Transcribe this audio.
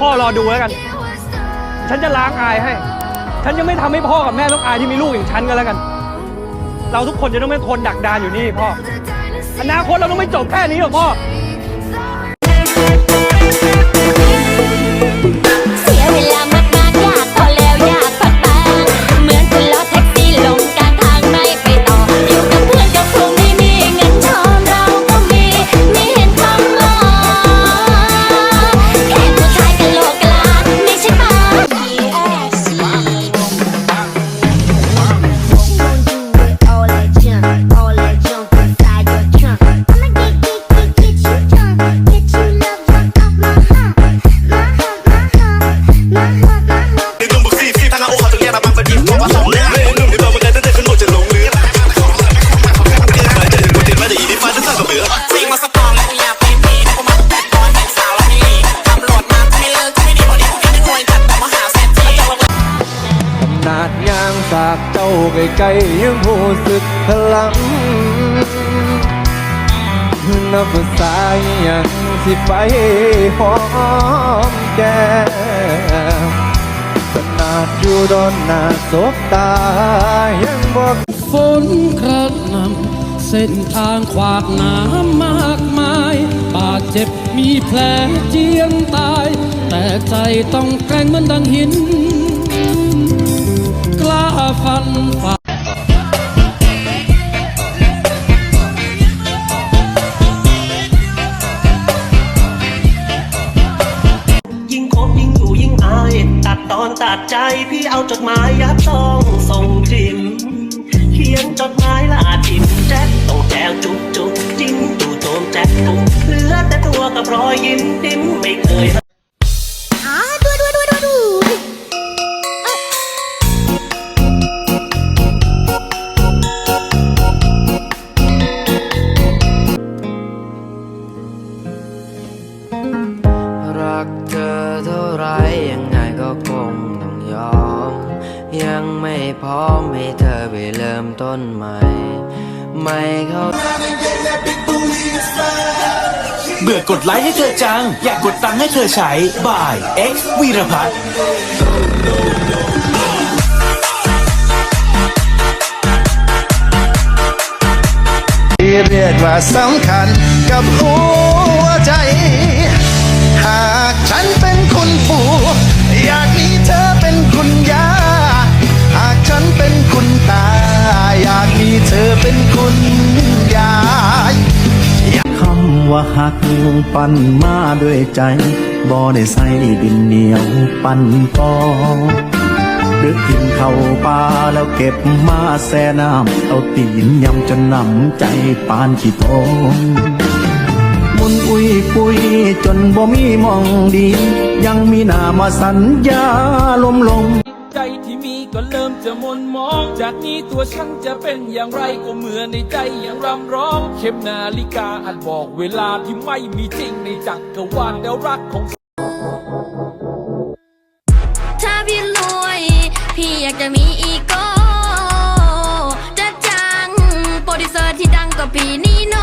พ่อรอดูแล้วกัน ฉันจะล้างอายให้ ฉันจะไม่ทำให้พ่อกับแม่ต้องอายที่มีลูกอย่างฉันก็แล้วกัน เราทุกคนจะต้องไม่ทนดักดานอยู่นี่พ่อ อนาคตเราต้องไม่จบแค่นี้หรอกพ่อ นาดยางสากเจ้าไกลๆยังหูสึกพลังนับภาษาอย่างสิไปหอมแก้มขนาดอยู่ดอนหน้าศพตายังบอกฝนกระหน่ำเส้นทางขวากน้ำมากมาย บาดเจ็บมีแผลเจียนตาย แต่ใจต้องแกร่งเหมือนดังหิน ฟันฝ่ายิ่งคบยิ่งอยู่ยิ่งอาย ตัดตอนตัดใจพี่เอาจดหมายยัดซองส่งทิมเขียนจดหมายลาทิมแจ็คต้องแจวจุกจุกจิ้มจู่โจมแจ็คปุกเหลือแต่ตัวกับรอยยิ้มติ้มไม่เคย เท่าไรยังไงก็คงต้องยอม ยังไม่พร้อมให้เธอไปเริ่มต้นใหม่ ไม่เข้าเบื่อกดไลค์ให้เธอจัง อยากกดตังค์ให้เธอใช้บ่าย X วีรพัฒน์ที่เรียกว่าสำคัญกับหัว ว่าหักปั่นมาด้วยใจ บ่ได้ใส่ดินเหนียวปั่นกอดึกกินเข้าป่าแล้วเก็บมาแซ่น้ำเอาตีนยำจนน้ำใจปานขี้โตงมุนอุ้ยปุยจนบ่มีมองดี ยังมีหน้ามาสัญญาลมล ก็เริ่มจะมนมอง จากนี้ตัวฉันจะเป็นอย่างไรก็เหมือนในใจยังรำร้อง เข็มนาฬิกาอันบอกเวลาที่ไม่มีจริงในจักรวาลแล้วรักของถ้าพี่รวย พี่อยากจะมีอีโก้จะจัง โปรดิวเซอร์ที่ดังกว่าพี่นี่โน